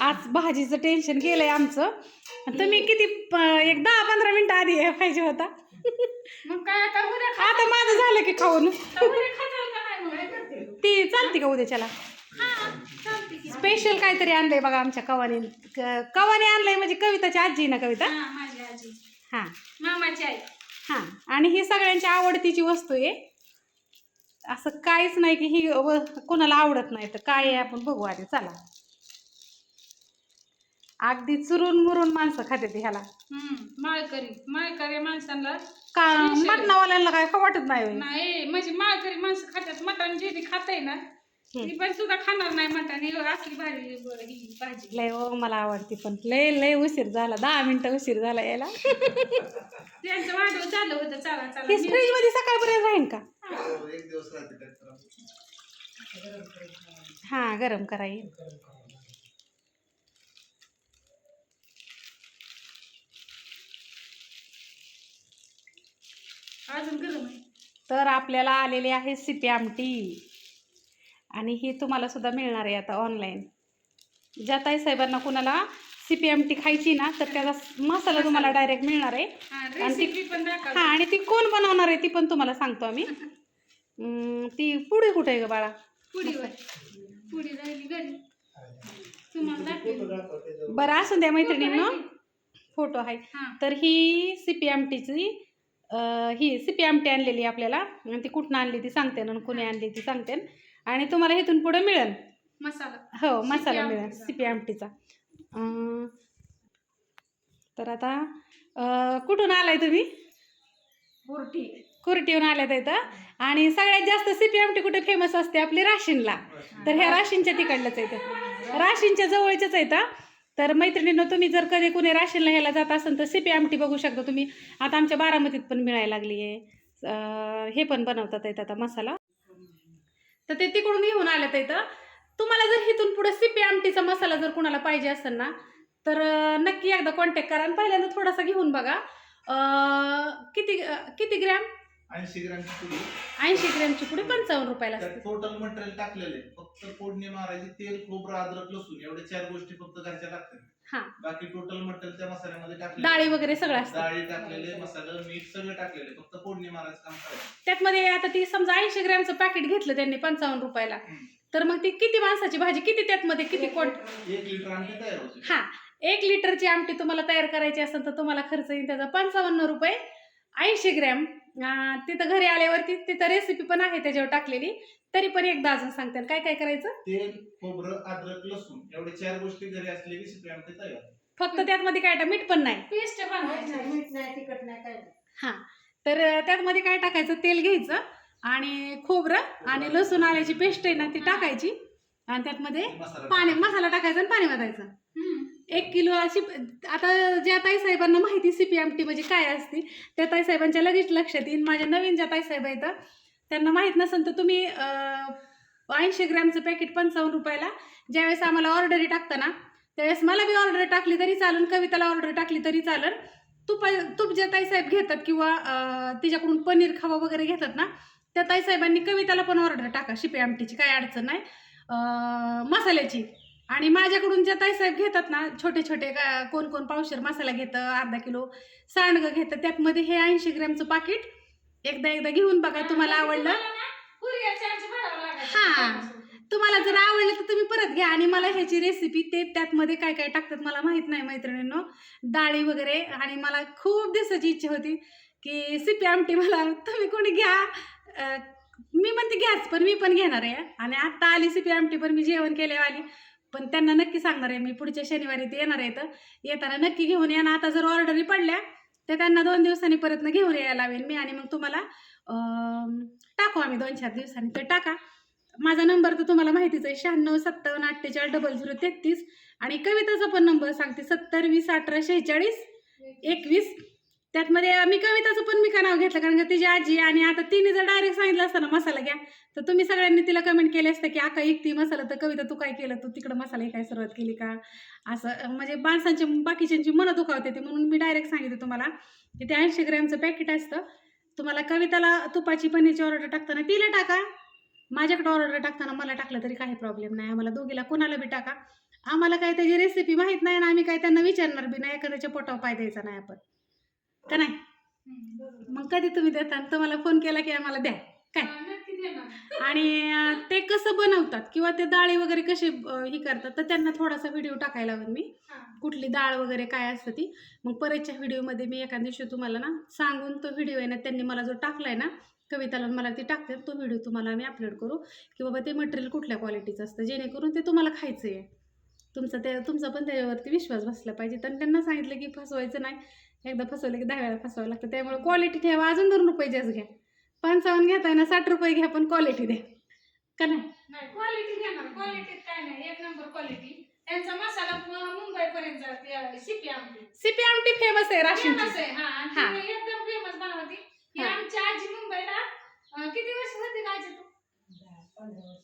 आज भाजीचं टेन्शन गेलंय आमचं. तुम्ही किती एक दहा पंधरा मिनिटं आधी यायला पाहिजे होता. मग काय आता उद्या खा आता माझं झालं की खाऊन. आता उद्या खाताल का नाही मग? काय करते. ती चालते का उद्याच्याला हा चालते की. स्पेशल काहीतरी आणलंय बघा आमच्या कवाने. कवाने आणलंय म्हणजे कविताची आजी ना कविता? हा माझी आजी. हां. मामाची आई. हां. आणि ही सगळ्यांची आवडतीची वस्तू आहे. असं काहीच नाही की ही कोणाला आवडत नाही तर काय आहे आपण बघू आधी चला. अगदी चुरून मुरून माणसं खाते ह्याला. हम्म माळकरी. माळकरी माणसांना का. मटणावाल्यांना काय खाऊ वाटत नाही म्हणजे माळकरी माणसं खातात मटण जे बी खाताय ना ती पण सुद्धा खाणार नाही मटण. ही असली भारी ही भाजी. लय हो मला आवडती पण. लय लय उशीर झाला. दहा मिनिटं उशीर झाला यायला. त्यांचं वाढव चालू होतं. चला चला. फ्रीजमध्ये सकाळपर्यंत राहील का? हो, एक दिवस राहते काय करा. हा. गरम कराई अजून गरम आहे. तर आपल्याला आलेली आहे सिपी आमटी. आणि ही तुम्हाला सुद्धा मिळणार आहे आता ऑनलाईन ज्या ताई साहेबांना कुणाला सिपी आमटी खायची ना तर त्याचा मसाला तुम्हाला डायरेक्ट मिळणार आहे. आणि ती- हा आणि ती कोण बनवणार आहे ती पण तुम्हाला सांगतो आम्ही. अं, ती पुढे कुठे आहे ग बाळा? राहिली घरी. तुम्हाला बरं असून द्या मैत्रिणींनो फोटो आहे. हा. तर ही सिपी आमटीची अं, ही सिपी आमटी आणलेली आहे आपल्याला. आणि ती कुठनं आणली ती सांगते ना कुणी आणली ती सांगते. आणि तुम्हाला इथून पुढे मिळेल. मसाला. हो मसाला मिळेल. सिपी आमटीचा. अं, तर आता अं, कुठून आलाय तुम्ही? बोरटी कुर्टीहून आल्यात इथं. आणि सगळ्यात जास्त सिपी आमटी कुठे फेमस असते? आपली राशीनला. तर ह्या राशीनच्या तिकडलंच आहे इथं राशीनच्या जवळच्याच आहे इथं. तर मैत्रिणींनो तुम्ही जर कधी कुणी राशीनला ह्याला जात असाल तर सिपी आमटी बघू शकता तुम्ही. आता आमच्या बारामतीत पण मिळायला लागली आहे हे पण बनवतात आहेत आता मसाला. तर ते तिकडून घेऊन आल्यात इथं. तुम्हाला जर इथून पुढे सिपी आमटीचा मसाला जर कुणाला पाहिजे असेल ना तर नक्की एकदा कॉन्टॅक्ट करा आणि पहिल्यांदा थोडासा घेऊन बघा. किती किती ग्रॅम? ऐंशी ग्रॅमची पुडी ऐंशी ग्रॅमची पुढे पंचावन्न रुपयाला टोटल मटेरियल टाकलेले फक्त फोडणी मारायची तेल खोबरं अद्रक लसूण एवढे चार गोष्टी फक्त घरच्या लागतात. हा. बाकी टोटल मटेरियल त्या मसाल्यामध्ये टाकले डाळी वगैरे सगळं असतं. डाळी टाकलेले मसाला मीठ सगळं टाकलेले फक्त फोडणी मारायचं काम करायचं त्यातमध्ये आता ती समजा ऐंशी ग्रॅमचं पॅकेट घेतलं त्यांनी पंचावन्न रुपयाला. हम्म. तर मग ती किती माणसाची भाजी? किती त्यातमध्ये? किती कोण एक लिटर आमटी तयार होते. हा. एक लिटरची आमटी तुम्हाला तयार करायची असेल तर तुम्हाला खर्च येईल त्याचा पंचावन्न रुपये ऐंशी ग्रॅम. तिथं घरी आल्यावरती तिथं रेसिपी पण आहे त्याच्यावर टाकलेली. तरी पण एकदा अजून सांगते. काय काय करायचं? तेल खोबरं अद्रक लसूण एवढे चार गोष्टी घरी असले की सिपी आमटी तयार. फक्त त्यातमध्ये काय टा- मीठ पण नाही. पेस्ट बनवायची मीठ नाही तिखट नाही काय नाही. हां. तर अं, त्यातमध्ये काय टाकायचं? तेल घ्यायचं आणि खोबरं आणि लसूण आल्याची पेस्ट आहे ना ती टाकायची. आणि त्यातमध्ये मसाला पाणी मसाला टाकायचा आणि पाणी वाटायचं हम्म. एक किलो अशी आता ज्या ताई साहेबांना माहिती सीपी आमटी म्हणजे काय असते त्या ताई साहेबांच्या लगेच लक्षात येईल. माझ्या नवीन ज्या ताई साहेब आहेत त्यांना माहीत नसेल तर तुम्ही ऐंशी ग्रॅमचं पॅकेट पंचावन्न रुपयाला ज्यावेळेस आम्हाला ऑर्डरी टाकता ना त्यावेळेस मला बी ऑर्डर टाकली तरी चालेल कविताला ऑर्डर टाकली तरी चालेल तूप तूप ज्या ताई साहेब घेतात किंवा तिच्याकडून पनीर खावा वगैरे घेतात ना त्या ताई साहेबांनी कविताला पण ऑर्डर टाका शिपी आमटीची काय अडचण नाही. मसाल्याची. आणि माझ्याकडून ज्या ताईसाहेब घेतात ना छोटे छोटे का- कोण कोण पावशेर मसाला घेतं अर्धा किलो सांडगं घेतं त्यातमध्ये हे ऐंशी ग्रॅमचं पाकिट एकदा एकदा घेऊन बघा तुम्हाला आवडलं. हा. तुम्हाला जर आवडलं तर तुम्ही परत घ्या. आणि मला ह्याची रेसिपी ते त्यातमध्ये काय काय टाकतात मला माहीत नाही मैत्रिणींनो. डाळी वगैरे. आणि मला खूप दिवसाची इच्छा होती की सिपी आमटी मला तुम्ही कोणी घ्या. मी म्हणते घ्याच पण मी पण घेणार आहे. आणि आत्ता आली सिपी आमटी पण मी जेवण केल्यावाली. आली पण त्यांना नक्की सांगणार आहे मी पुढच्या शनिवारी ते येणार आहे तर येताना नक्की घेऊन या. ना आता जर ऑर्डरी पडल्या तर त्यांना दोन दिवसांनी परत घेऊन यायला लावेन मी. आणि मग तुम्हाला टाकू आम्ही दोन चार दिवसांनी. तर टाका. माझा नंबर तर तुम्हाला माहितीच आहे शहाण्णव सत्तावन्न अठ्ठेचाळीस डबल झिरो तेहतीस. आणि कविताचा पण नंबर सांगते सत्तर वीस अठरा शेहेचाळीस एकवीस. त्यातमध्ये मी कविताचं पण मी का नाव घेतलं? कारण का तिची आजी आणि आता तिने जर डायरेक्ट सांगितलं असतं ना मसाला घ्या तर तुम्ही सगळ्यांनी तिला कमेंट केले असतं की आका एकती मसाला तर कविता तू काय केलं? तू तिकडं मसाला काय सुरुवात केली का? असं म्हणजे माणसांची बाकीच्यांची मनं दुखावते ते म्हणून मी डायरेक्ट सांगितलं तुम्हाला की ते ऐंशी ग्रॅमचं पॅकेट असतं. तुम्हाला कविताला तुपाची पनीरची ऑर्डर टाकताना तिला टाका. माझ्याकडे ऑर्डर टाकताना मला टाकलं तरी काही प्रॉब्लेम नाही. आम्हाला दोघीला कोणाला बी टाका. आम्हाला काय त्याची रेसिपी माहीत नाही ना आम्ही काय त्यांना विचारणार बी नाही. एखाद्याच्या पोटावर पाय द्यायचा नाही आपण. का नाही. मग कधी तुम्ही देता? तुम्हाला फोन केला की आम्हाला द्या. काय? आणि ते कसं बनवतात किंवा ते डाळी वगैरे कशी हे करतात? तर त्यांना थोडासा व्हिडिओ टाकायला लावेन मी. कुठली डाळ वगैरे काय असतं ती. मग परतच्या व्हिडिओमध्ये मी एका दिवशी तुम्हाला ना सांगून तो व्हिडिओ आहे ना त्यांनी मला जो टाकलाय ना कविताला मला ते टाकते. तो व्हिडिओ तुम्हाला आम्ही अपलोड करू. की बाबा ते मटेरियल कुठल्या क्वालिटीचं असतं? जेणेकरून ते तुम्हाला खायचं आहे तुमचा ते तुमचा पण त्याच्यावरती विश्वास बसला पाहिजे. तर त्यांना सांगितलं की फसवायचं नाही. एकदा फसवलं की दहा वेळा फसवावं लागतं. त्यामुळे क्वालिटी ठेवा अजून दोन रुपये जास्त घ्या. पंचावन्न घेताय ना साठ रुपये घ्या पण क्वालिटी द्या. का नाही? नाही क्वालिटी घेणार क्वालिटीत काय नाही एक नंबर क्वालिटी त्यांचा मसाला मुंबई पर्यंत जाते सिपी आमटी. सीपी आमटी फेमस आहे राशीनची फेमस आहे हा. हा. एकदम फेमस बनवती. ही. आमची आजी मुंबईला किती वर्ष होती का आजी तू?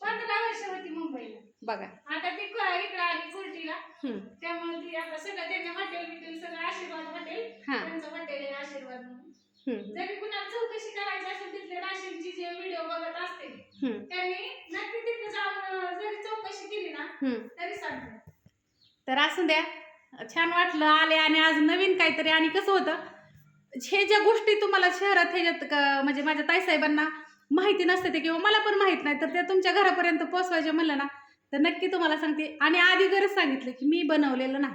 पंधरा वर्ष होती मुंबईला. बघा. आता ती क- इकडे आली कुर्टीला हम्म. त्यामुळे ती आता सगळं त्यांनी हॉटेल बिटेल सगळं आशीर्वाद हॉटेल हा त्यांचं हॉटेल आहे आशीर्वाद म्हणून हम्म. जरी कुणाला चौकशी करायची असेल तिथले राशीनची जे व्हिडिओ बघत असतील हम्म. त्यांनी नक्की तिथे जाऊन जरी चौकशी केली ना हम्म. तरी सांगते तर असू द्या. छान वाटलं आले आणि आज नवीन काहीतरी आणि कसं होतं हे ज्या गोष्टी तुम्हाला शहरात ह्याच्यात क- म्हणजे माझ्या ताईसाहेबांना माहिती नसते ते किंवा मला पण माहीत नाही तर त्या तुमच्या घरापर्यंत पोचवायचे म्हणलं ना तर नक्की तुम्हाला सांगते. आणि आधी गरज सांगितलं की मी बनवलेलं नाही.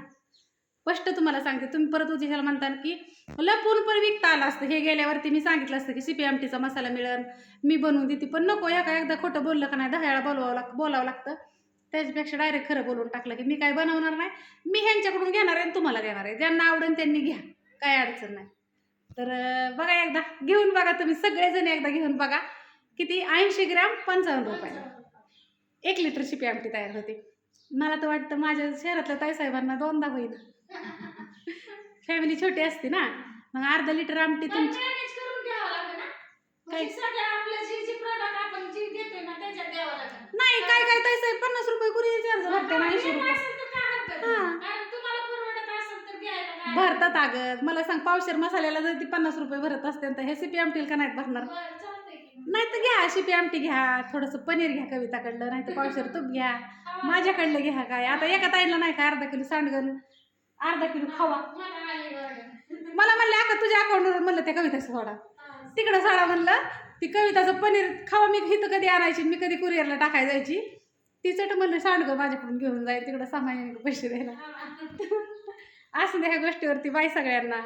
स्पष्ट तुम्हाला सांगते. तुम्ही परत उद्याला म्हणता की लपून पण विकता आलं असतं. हे गेल्यावरती मी सांगितलं असतं की शिपी आमटीचा मसाला मिळेल मी बनवून देते. पण नको या काय एकदा खोटं बोललं का नाही दहा वेळा बोलवावं लाग बोलावं लागतं. त्याच्यापेक्षा डायरेक्ट खरं बोलून टाकलं की मी काय बनवणार नाही मी ह्यांच्याकडून घेणार आहे आणि तुम्हाला देणार आहे. ज्यांना आवडेल त्यांनी घ्या. काय अडचण नाही. तर बघा एकदा. घेऊन बघा तुम्ही. सगळेजण एकदा घेऊन बघा. किती? ऐंशी ग्रॅम पंचावन्न रुपये. एक लिटर शिपी आमटी तयार होते. मला तर वाटतं माझ्या शहरातल्या ताईसाहेबांना दोनदा होईल फॅमिली छोटी असते ना. मग अर्धा लिटर आमटी तुमची? म्हणजे नाही काय काय ताईसाहेब पन्नास रुपये कुरिअर चार्ज भरते ऐंशी रुपये. हा. भरतात अगं. मला सांग पावशेर मसाल्याला जर ती पन्नास रुपये भरत असते तर हे सीपी आमटील का नाहीत भरणार. नाही तर घ्या शिपी आमटी घ्या. थोडंसं पनीर घ्या कविताकडलं नाही तर पावशेर तूप घ्या. माझ्याकडलं घ्या काय? आता एका ताईला नाही का अर्धा किलो सांडगण अर्धा किलो खावा. मला म्हणले अका तुझ्या अकाउंटवर म्हणलं त्या कविताचं सोडा. तिकडं सोडा म्हणलं. ती कविताचं पनीर खावा मी इथं कधी आणायची मी कधी कुरिअरला टाकाय जायची. तिचट म्हणलं सांडगं माझ्याकडून घेऊन जाईल तिकडं सामान्य पैसे द्यायला. असं द्या ह्या गोष्टीवरती बाय सगळ्यांना